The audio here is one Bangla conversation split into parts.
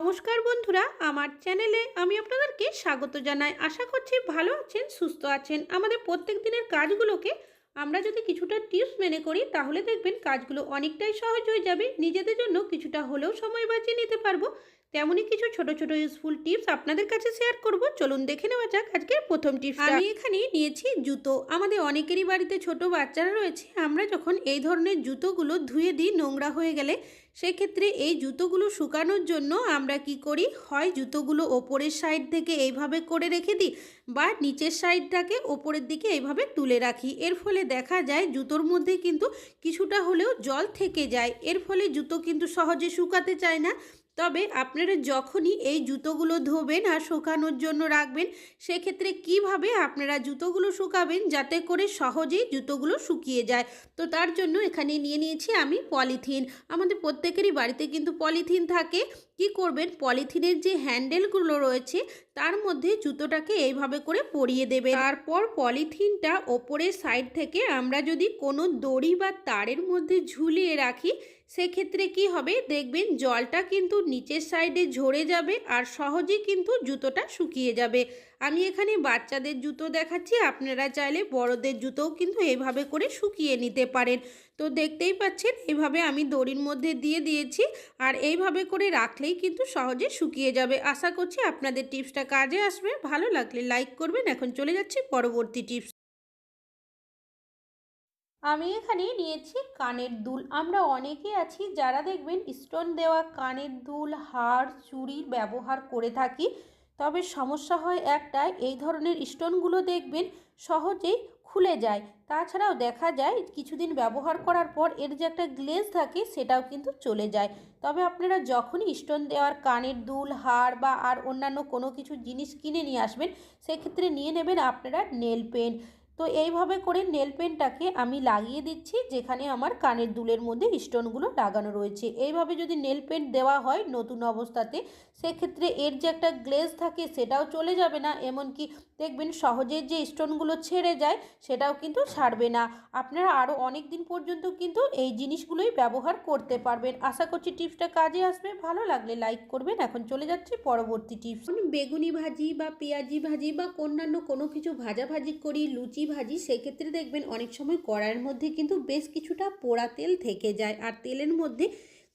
নমস্কার বন্ধুরা, আমার চ্যানেলে আমি আপনাদেরকে স্বাগত জানাই। আশা করছি ভালো আছেন, সুস্থ আছেন। আমাদের প্রত্যেক দিনের কাজগুলোকে আমরা যদি কিছুটা টিপস মেনে করি, তাহলে দেখবেন কাজগুলো অনেকটাই সহজ হয়ে যাবে। নিজেদের জন্য কিছুটা হলেও সময় বাঁচিয়ে নিতে পারব। তেমনই কিছু ছোট ছোট ইউজফুল টিপস আপনাদের কাছে শেয়ার করব। চলুন দেখে নেওয়া যাক আজকের প্রথম টিপস আমি এখানে নিয়েছি জুতো। আমাদের অনেকেরই বাড়িতে ছোট বাচ্চারা রয়েছে, আমরা যখন এই ধরনের জুতোগুলো ধুয়ে দিই নোংরা হয়ে গেলে, সেক্ষেত্রে এই জুতোগুলো শুকানোর জন্য আমরা কি করি? হয় জুতোগুলো ওপরের সাইড থেকে এইভাবে করে রেখে দিই বা নিচের সাইডটাকে ওপরের দিকে এইভাবে তুলে রাখি। এর ফলে দেখা যায় জুতোর মধ্যে কিন্তু কিছুটা হলেও জল থেকে যায়। এর ফলে জুতো কিন্তু সহজে শুকাতে চায় না। তবে আপনারা যখনই এই জুতোগুলো ধোবেন আর শুকানোর জন্য রাখবেন, সেক্ষেত্রে কীভাবে আপনারা জুতোগুলো শুকাবেন যাতে করে সহজেই জুতোগুলো শুকিয়ে যায়? তো তার জন্য এখানে নিয়ে নিয়েছি আমি পলিথিন। আমাদের প্রত্যেকেরই বাড়িতে কিন্তু পলিথিন থাকে। কি করবেন? পলিথিনের যে হ্যান্ডেলগুলো রয়েছে, তার মধ্যে জুতোটাকে এইভাবে করে পরিয়ে দেবে তারপর পলিথিনটা ওপরের সাইড থেকে আমরা যদি কোনো দড়ি বা তারের মধ্যে ঝুলিয়ে রাখি, সেক্ষেত্রে কি হবে? দেখবেন জলটা কিন্তু নিচের সাইডে ঝরে যাবে আর সহজেই কিন্তু জুতোটা শুকিয়ে যাবে। আমি এখানে বাচ্চাদের জুতো দেখাচ্ছি। আপনারা চাইলে বড়দের জুতোও কিন্তু এইভাবে করে শুকিয়ে নিতে পারেন। তো দেখতেই পাচ্ছেন এইভাবে আমি দড়ির মধ্যে দিয়ে দিয়েছি আর এইভাবে করে রাখলেই কিন্তু সহজে শুকিয়ে যাবে। আশা করছি আপনাদের টিপসটা কাজে আসবে। ভালো লাগলে লাইক করবেন। এখন চলে যাচ্ছি পরবর্তী টিপস। আমি এখানে নিয়েছি কানের দুল। আমরা অনেকে আছি যারা দেখবেন স্টোন দেওয়া কানের দুল হার চুড়ির ব্যবহার করে থাকি। তবে সমস্যা হয় একটা এই ধরনের স্টোনগুলো দেখবেন সহজেই খুলে যায়। তাছাড়াও দেখা যায় কিছুদিন ব্যবহার করার পর এর যে একটা গ্লেজ থাকে সেটাও কিন্তু চলে যায়। তবে আপনারা যখনই স্টোন দেওয়ার কানের দুল হার বা আর অন্যান্য কোনো কিছু জিনিস কিনে নিয়ে আসবেন, সেক্ষেত্রে নিয়ে নেবেন আপনারা নেল পেন্ট। তো এইভাবে করে নেল পেনটাকে আমি লাগিয়ে দিচ্ছি, যেখানে আমার কানের দুলের মধ্যে স্টোনগুলো লাগানো রয়েছে। এইভাবে যদি নেল পেন্ট দেওয়া হয় নতুন অবস্থাতে, সেক্ষেত্রে এর যে একটা গ্লেজ থাকে সেটাও চলে যাবে না। এমনকি দেখবেন সহজে যে স্টোনগুলো ছেড়ে যায়, সেটাও কিন্তু ছাড়বে না। আপনারা আরও অনেক দিন পর্যন্ত কিন্তু এই জিনিসগুলোই ব্যবহার করতে পারবেন। আশা করছি টিপসটা কাজে আসবে। ভালো লাগলে লাইক করবেন। এখন চলে যাচ্ছি পরবর্তী টিপস। বেগুনি ভাজি বা পেঁয়াজি ভাজি বা অন্যান্য কোনো কিছু ভাজাভাজি করি, লুচি ভাজি, সেক্ষেত্রে দেখবেন অনেক সময় কড়াইয়ের মধ্যে কিন্তু বেশ কিছুটা পোড়া তেল থেকে যায়। আর তেলের মধ্যে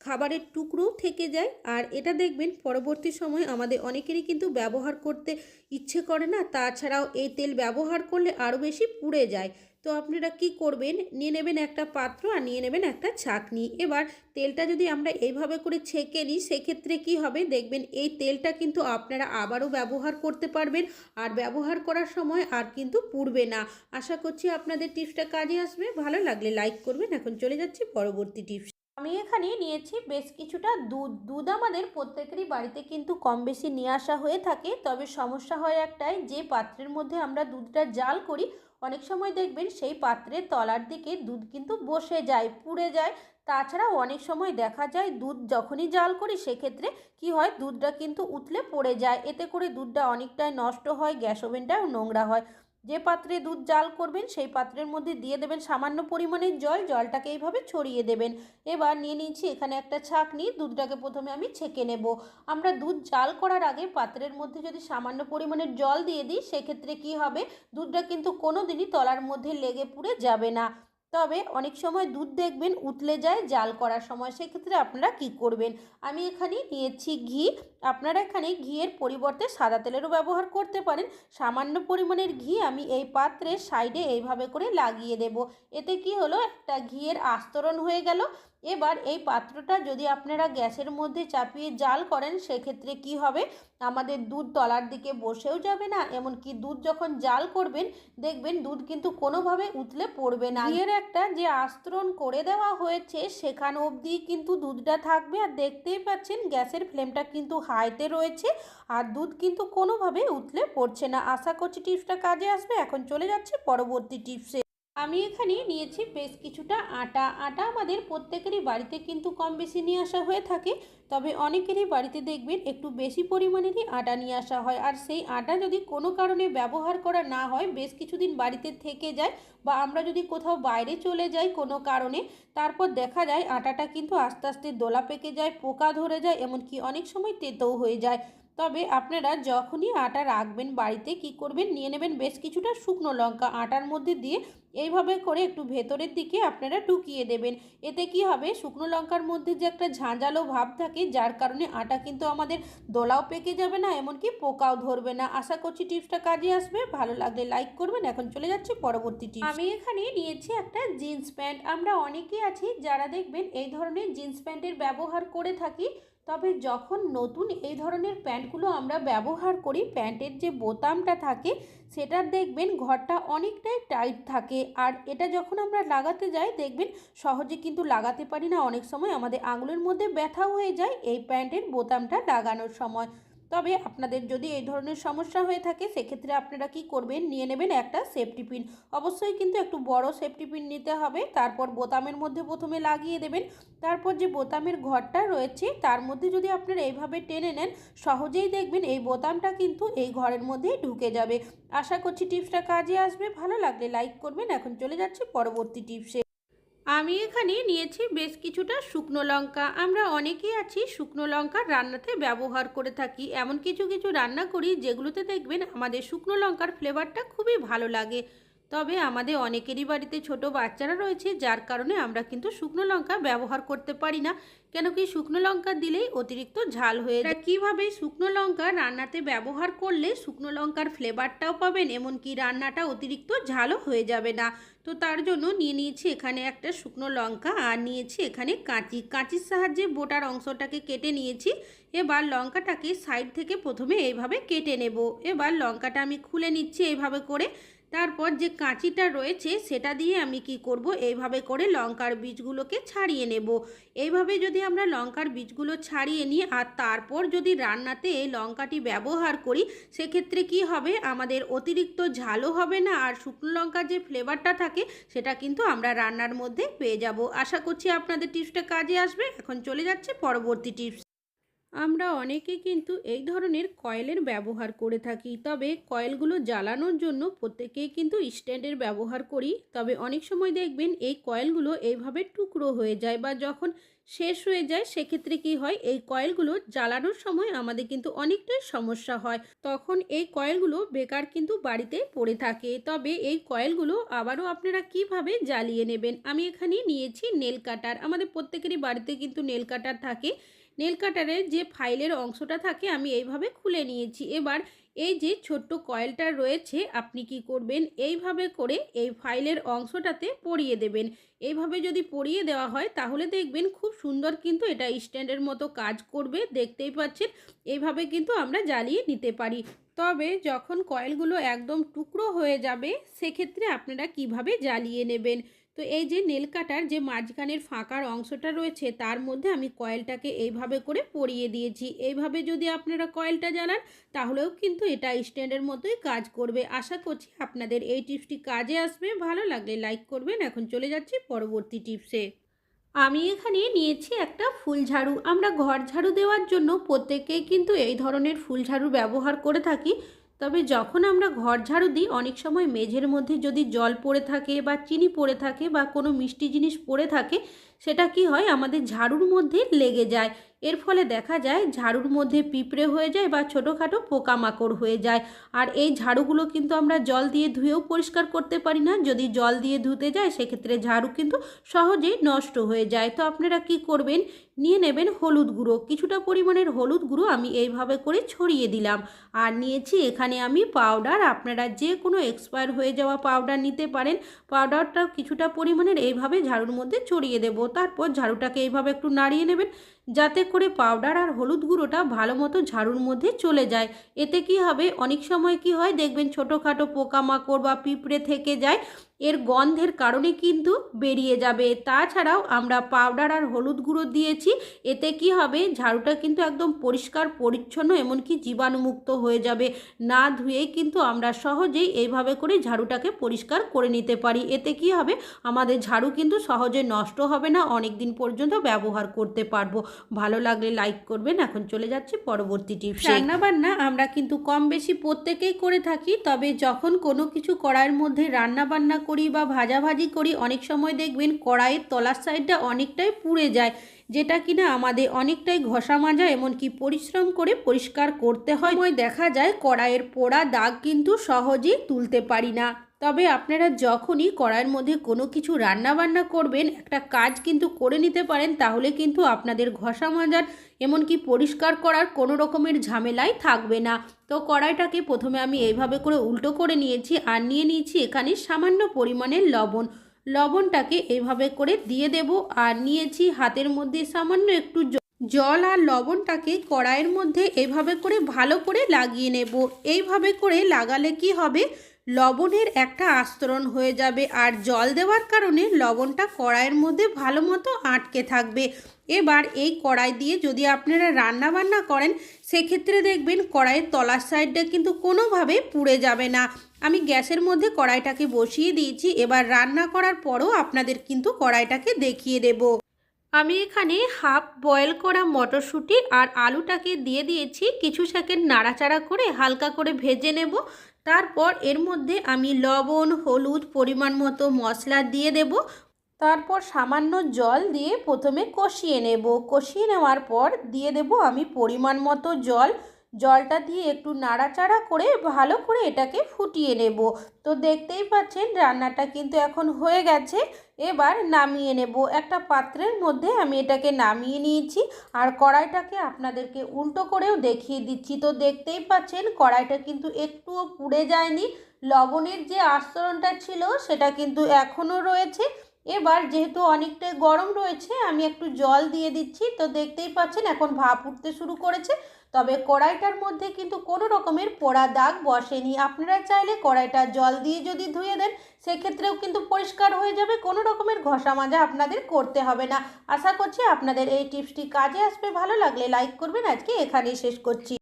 খাবারের টুকরোও থেকে যায়। আর এটা দেখবেন পরবর্তী সময় আমাদের অনেকেরই কিন্তু ব্যবহার করতে ইচ্ছে করে না। তাছাড়াও এই তেল ব্যবহার করলে আরও বেশি পুড়ে যায়। তো আপনারা কি করবেন? নিয়ে নেবেন একটা পাত্র আর নিয়ে নেবেন একটা ছাকনি। এবার তেলটা যদি আমরা এইভাবে করে ছেঁকে নিই, সেক্ষেত্রে কি হবে? দেখবেন এই তেলটা কিন্তু আপনারা আবারও ব্যবহার করতে পারবেন। আর ব্যবহার করার সময় আর কিন্তু পুড়বে না। আশা করছি আপনাদের টিপসটা কাজে আসবে। ভালো লাগলে লাইক করবেন। এখন চলে যাচ্ছি পরবর্তী টিপস। আমি এখানে নিয়েছি বেশ কিছুটা দুধ। দুধ আমাদের প্রত্যেকেরই বাড়িতে কিন্তু কম বেশি নিয়ে আসা হয়ে থাকে। তবে সমস্যা হয় একটাই, যে পাত্রের মধ্যে আমরা দুধটা জাল করি অনেক সময় দেখবেন সেই পাত্রের তলার দিকে দুধ কিন্তু বসে যায়, পুড়ে যায়। তাছাড়াও অনেক সময় দেখা যায় দুধ যখনই জাল করি সেক্ষেত্রে কি হয়, দুধটা কিন্তু উতলে পড়ে যায়। এতে করে দুধটা অনেকটাই নষ্ট হয়, গ্যাস ওভেনটাও নোংরা হয়। যে পাত্রে দুধ জাল করবেন, সেই পাত্রের মধ্যে দিয়ে দেবেন সামান্য পরিমাণের জল। জলটাকে এইভাবে ছড়িয়ে দেবেন। এবার নিয়ে নিচ্ছি এখানে একটা ছাঁকনি। দুধটাকে প্রথমে আমি ছেঁকে নেব। আমরা দুধ জাল করার আগে পাত্রের মধ্যে যদি সামান্য পরিমাণের জল দিয়ে দিই, সেক্ষেত্রে কি হবে? দুধটা কিন্তু কোনো দিনই তলার মধ্যে লেগে পুড়ে যাবে না। তবে অনেক সময় দুধ দেখবেন উতলে যায় জাল করার সময়। সেক্ষেত্রে আপনারা কি করবেন? আমি এখানে নিয়েছি ঘি। আপনারা এখানে ঘিয়ের পরিবর্তে সাদা তেলেরও ব্যবহার করতে পারেন। সামান্য পরিমাণের ঘি আমি এই পাত্রের সাইডে এইভাবে করে লাগিয়ে দেব। এতে কি হলো? একটা ঘিয়ের আস্তরণ হয়ে গেল। এবার এই পাত্রটা যদি আপনারা গ্যাসের মধ্যে চাপিয়ে জাল করেন, সেক্ষেত্রে কি হবে? আমাদের দুধ তলার দিকে বসেও যাবে না। এমনকি দুধ যখন জাল করবেন, দেখবেন দুধ কিন্তু কোনোভাবে উতলে পড়বে না। ঘিয়ের একটা যে আস্তরণ করে দেওয়া হয়েছে, সেখান অবধি কিন্তু দুধটা থাকবে। আর দেখতেই পাচ্ছেন, গ্যাসের ফ্লেমটা কিন্তু হাইতে রয়েছে আর দুধ কিন্তু কোনোভাবে উতলে পড়ছে না। আশা করছি টিপসটা কাজে আসবে। এখন চলে যাচ্ছে পরবর্তী টিপসে। আমি এখানে নিয়েছি বেশ কিছুটা আটা। আটা আমাদের প্রত্যেকেরই বাড়িতে কিন্তু কম বেশি নিয়ে আসা হয়ে থাকে। তবে অনেকেরই বাড়িতে দেখবেন একটু বেশি পরিমাণেরই আটা নিয়ে আসা হয়। আর সেই আটা যদি কোনো কারণে ব্যবহার করা না হয়, বেশ কিছুদিন বাড়িতে থেকে যায় বা আমরা যদি কোথাও বাইরে চলে যাই কোনো কারণে, তারপর দেখা যায় আটাটা কিন্তু আস্তে আস্তে দোলা পেকে যায়, পোকা ধরে যায়, এমনকি অনেক সময় তেতেও হয়ে যায়। তবে আপনারা যখনই আটা রাখবেন বাড়িতে কি করবেন? নিয়ে নেবেন বেশ কিছুটা শুকনো লঙ্কা। আটার মধ্যে দিয়ে এইভাবে করে একটু ভেতরের দিকে আপনারা ঢুকিয়ে দেবেন। এতে কি হবে? শুকনো লঙ্কার মধ্যে যে একটা ঝাঁঝালো ভাব থাকে, যার কারণে আটা কিন্তু আমাদের দোলাও পেকে যাবে না, এমনকি পোকাও ধরবে না। আশা করছি টিপসটা কাজে আসবে। ভালো লাগলে লাইক করবেন। এখন চলে যাচ্ছে পরবর্তী টিপস। আমি এখানে নিয়েছি একটা জিন্স প্যান্ট। আমরা অনেকেই আছি যারা দেখবেন এই ধরনের জিন্স প্যান্টের ব্যবহার করে থাকি। তবে যখন নতুন এই ধরনের প্যান্টগুলো আমরা ব্যবহার করি, প্যান্টের যে বোতামটা থাকে, সেটা দেখবেন ঘরটা অনেকটাই টাইট থাকে। আর এটা যখন আমরা লাগাতে যাই, দেখবেন সহজে কিন্তু লাগাতে পারি না। অনেক সময় আমাদের আঙুলের মধ্যে ব্যথা হয়ে যায় এই প্যান্টের বোতামটা লাগানোর সময়। তবে আপনাদের যদি এই ধরনের সমস্যা হয়ে থাকে, সেক্ষেত্রে আপনারা কি করবেন? নিয়ে নেবেন একটা সেফটি পিন অবশ্যই কিন্তু একটু বড় সেফটি পিন নিতে হবে। তারপর বোতামের মধ্যে প্রথমে লাগিয়ে দেবেন। তারপর যে বোতামের ঘরটা রয়েছে, তার মধ্যে যদি আপনারা এইভাবে টেনে নেন, সহজেই দেখবেন এই বোতামটা কিন্তু এই ঘরের মধ্যেই ঢুকে যাবে। আশা করছি টিপসটা কাজে আসবে। ভালো লাগলে লাইক করবেন। এখন চলে যাচ্ছে পরবর্তী টিপসে। আমি এখানে নিয়েছি বেশ কিছুটা শুকনো লঙ্কা। আমরা অনেকেই আছি শুকনো লঙ্কা রান্নাতে ব্যবহার করে থাকি। এমন কিছু কিছু রান্না করি যেগুলোতে দেখবেন আমাদের শুকনো লঙ্কার ফ্লেভারটা খুবই ভালো লাগে। তবে আমাদের অনেকেরই বাড়িতে ছোট বাচ্চারা রয়েছে, যার কারণে আমরা কিন্তু শুকনো লঙ্কা ব্যবহার করতে পারি না। কেন কি শুকনো লঙ্কা দিলেই অতিরিক্ত ঝাল হয়ে যায়। কীভাবে শুকনো লঙ্কা রান্নাতে ব্যবহার করলে শুকনো লঙ্কার ফ্লেভারটাও পাবেন, এমনকি রান্নাটা অতিরিক্ত ঝালও হয়ে যাবে না। তো তার জন্য নিয়ে নিয়েছি এখানে একটা শুকনো লঙ্কা, আর নিয়েছি এখানে কাঁচি। কাঁচির সাহায্যে বোটার অংশটাকে কেটে নিয়েছি। এবার লঙ্কাটাকে সাইড থেকে প্রথমে এইভাবে কেটে নেব। এবার লঙ্কাটা আমি খুলে নিচ্ছি এইভাবে করে। তারপর যে কাঁচিটা রয়েছে সেটা দিয়ে আমি কি করব? এইভাবে করে লঙ্কার বীজগুলোকে ছাড়িয়ে নেব। এইভাবে যদি আমরা লঙ্কার বীজগুলো ছাড়িয়ে নিই আর তারপর যদি রান্নাতে এই লঙ্কাটি ব্যবহার করি, সেক্ষেত্রে কি হবে? আমাদের অতিরিক্ত ঝালও হবে না আর শুকনো লঙ্কার যে ফ্লেভারটা থাকে, সেটা কিন্তু আমরা রান্নার মধ্যে পেয়ে যাব। আশা করছি আপনাদের টিপসটা কাজে আসবে। এখন চলে যাচ্ছে পরবর্তী টিপস। আমরা অনেকে কিন্তু এই ধরনের কয়েলের ব্যবহার করে থাকি, তবে কয়েলগুলো জ্বালানোর জন্য প্রত্যেকেই কিন্তু স্ট্যান্ডের ব্যবহার করি। তবে অনেক সময় দেখবেন এই কয়েলগুলো এইভাবে টুকরো হয়ে যায় বা যখন শেষ হয়ে যায়, সেক্ষেত্রে কি হয়, এই কয়েলগুলো জ্বালানোর সময় আমাদের কিন্তু অনেকটাই সমস্যা হয়। তখন এই কয়েলগুলো বেকার কিন্তু বাড়িতে পড়ে থাকে। তবে এই কয়েলগুলো আবারও আপনারা কীভাবে জ্বালিয়ে নেবেন? আমি এখানে নিয়েছি নেল কাটার। আমাদের প্রত্যেকেরই বাড়িতে কিন্তু নেল কাটার থাকে। নেল কাটারের যে ফাইলের অংশটা থাকে আমি এইভাবে খুলে নিয়েছি। এবার এই যে ছোট্ট কয়েলটা রয়েছে, আপনি কি করবেন? এইভাবে করে এই ফাইলের অংশটাতে পরিয়ে দেবেন। এইভাবে যদি পরিয়ে দেওয়া হয়, তাহলে দেখবেন খুব সুন্দর কিন্তু এটা স্ট্যান্ডের মতো কাজ করবে, দেখতেই পাচ্ছেন। এইভাবে কিন্তু আমরা জ্বালিয়ে নিতে পারি। তবে যখন কয়েলগুলো একদম টুকরো হয়ে যাবে, সেক্ষেত্রে আপনারা কীভাবে জ্বালিয়ে নেবেন? তো এই যে নেল কাটার যে মাঝখানের ফাঁকার অংশটা রয়েছে, তার মধ্যে আমি কয়েলটাকে এইভাবে করে পরিয়ে দিয়েছি। এইভাবে যদি আপনারা কয়েলটা জ্বালান, তাহলেও কিন্তু এটা স্ট্যান্ডের মতোই কাজ করবে। আশা করছি আপনাদের এই টিপসটি কাজে আসবে। ভালো লাগলে লাইক করবেন। এখন চলে যাচ্ছি পরবর্তী টিপসে। আমি এখানে নিয়েছি একটা ফুল ঝাড়ু। আমরা ঘর ঝাড়ু দেওয়ার জন্য প্রত্যেকেই কিন্তু এই ধরনের ফুল ঝাড়ু ব্যবহার করে থাকি। তবে যখন আমরা ঘর ঝাড়ু দিই, অনেক সময় মেঝের মধ্যে যদি জল পড়ে থাকে বা চিনি পড়ে থাকে বা কোনো মিষ্টি জিনিস পড়ে থাকে সেটা কি হয়? আমাদের ঝাড়ুর মধ্যে লেগে যায়। এর ফলে দেখা যায় ঝাড়ুর মধ্যে পিঁপড়ে হয়ে যায় বা ছোটোখাটো পোকামাকড় হয়ে যায়। আর এই ঝাড়ুগুলো কিন্তু আমরা জল দিয়ে ধুয়েও পরিষ্কার করতে পারি না। যদি জল দিয়ে ধুতে যায়, সেক্ষেত্রে ঝাড়ু কিন্তু সহজেই নষ্ট হয়ে যায়। তো আপনারা কি করবেন? নিয়ে নেবেন হলুদ গুঁড়ো। কিছুটা পরিমাণের হলুদ গুঁড়ো আমি এইভাবে করে ছড়িয়ে দিলাম। আর নিয়েছি এখানে আমি পাউডার। আপনারা যে কোনো এক্সপায়ার হয়ে যাওয়া পাউডার নিতে পারেন। পাউডারটা কিছুটা পরিমাণের এইভাবে ঝাড়ুর মধ্যে ছড়িয়ে দেবো। তারপর ঝাড়ুটাকে এইভাবে একটু নাড়িয়ে নেবেন। যাতে করে পাউডার আর হলুদ গুঁড়োটা ভালো মতো ঝাড়ুর মধ্যে চলে যায়। এতে কি হবে? অনেক সময় কি হয়? দেখবেন ছোটোখাটো পোকামাকড় বা পিঁপড়ে থেকে যায়। এর গন্ধের কারণে কিন্তু বেরিয়ে যাবে। তাছাড়াও আমরা পাউডার আর হলুদ গুঁড়ো দিয়েছি। এতে কি হবে? ঝাড়ুটা কিন্তু একদম পরিষ্কার, পরিচ্ছন্ন, এমনকি জীবাণুমুক্ত হয়ে যাবে। না ধুয়েই কিন্তু আমরা সহজেই এইভাবে করে ঝাড়ুটাকে পরিষ্কার করে নিতে পারি। এতে কি হবে? আমাদের ঝাড়ু কিন্তু সহজে নষ্ট হবে না। অনেক দিন পর্যন্ত ব্যবহার করতে পারব। ভালো লাগলে লাইক করবেন। এখন চলে যাচ্ছি পরবর্তী টিপস। রান্না বান্না আমরা কিন্তু কম বেশি প্রত্যেকেই করে থাকি, তবে যখন কোনো কিছু কড়াইয়ের মধ্যে রান্না বান্না করি বা ভাজাভাজি করি, অনেক সময় দেখবেন কড়াইয়ের তলার সাইডটা অনেকটাই পুড়ে যায়, যেটা কিনা আমাদের অনেকটাই ঘষা মাজা, এমনকি পরিশ্রম করে পরিষ্কার করতে হয়। দেখা যায় কড়াইয়ের পোড়া দাগ কিন্তু সহজেই তুলতে পারি না। তবে আপনারা যখনই কড়াইয়ের মধ্যে কোনো কিছু রান্না বান্না করবেন, একটা কাজ কিন্তু করে নিতে পারেন, তাহলে কিন্তু আপনাদের ঘষা মাজার এমনকি পরিষ্কার করার কোনো রকমের ঝামেলাই থাকবে না। তো কড়াইটাকে প্রথমে আমি এইভাবে করে উল্টো করে নিয়েছি আর নিয়ে নিয়েছি এখানে সামান্য পরিমাণের লবণ। লবণটাকে এইভাবে করে দিয়ে দেব আর নিয়েছি হাতের মধ্যে সামান্য একটু জল আর লবণটাকে কড়াইয়ের মধ্যে এভাবে করে ভালো করে লাগিয়ে নেব। এইভাবে করে লাগালে কি হবে? লবণের একটা আস্তরণ হয়ে যাবে আর জল দেওয়ার কারণে লবণটা কড়াইয়ের মধ্যে ভালো মতো আটকে থাকবে। এবার এই কড়াই দিয়ে যদি আপনারা রান্না বান্না করেন, সেক্ষেত্রে দেখবেন কড়াইয়ের তলার সাইডটা কিন্তু কোনোভাবে পুড়ে যাবে না। আমি গ্যাসের মধ্যে কড়াইটাকে বসিয়ে দিয়েছি, এবার রান্না করার পরও আপনাদের কিন্তু কড়াইটাকে দেখিয়ে দেব। আমি এখানে হাফ বয়েল করা মটরশুঁটি আর আলুটাকে দিয়ে দিয়েছি। কিছু সেকেন্ড নাড়াচাড়া করে হালকা করে ভেজে নেব। তারপর এর মধ্যে আমি লবণ, হলুদ পরিমাণ মতো মশলা দিয়ে দেব। তারপর সামান্য জল দিয়ে প্রথমে কষিয়ে নেব। কষিয়ে নেওয়ার পর দিয়ে দেব আমি পরিমাণ মতো জল জলটা দিয়ে একটু নাড়াচাড়া করে ভালো করে এটাকে ফুটিয়ে নেব। তো দেখতেই পাচ্ছেন রান্নাটা কিন্তু এখন হয়ে গেছে। এবার নামিয়ে নেব। একটা পাত্রের মধ্যে আমি এটাকে নামিয়ে নিয়েছি আর কড়াইটাকে আপনাদেরকে উল্টো করেও দেখিয়ে দিচ্ছি। তো দেখতেই পাচ্ছেন কড়াইটা কিন্তু একটুও পুড়ে যায়নি। লবণের যে আস্তরণটা ছিল সেটা কিন্তু এখনও রয়েছে। এবার যেহেতু অনেকটাই গরম রয়েছে, আমি একটু জল দিয়ে দিচ্ছি। তো দেখতেই পাচ্ছেন এখন ভাপ উঠতে শুরু করেছে। তবে কড়াইটার মধ্যে কিন্তু কোনো রকমের পোড়া দাগ বসেনি। আপনারা চাইলে কড়াইটা জল দিয়ে যদি ধুয়ে দেন, সেক্ষেত্রেও কিন্তু পরিষ্কার হয়ে যাবে। কোনো রকমের ঘষা মাজা আপনাদের করতে হবে না। আশা করছি আপনাদের এই টিপসটি কাজে আসবে। ভালো লাগলে লাইক করবেন। আজকে এখানেই শেষ করছি।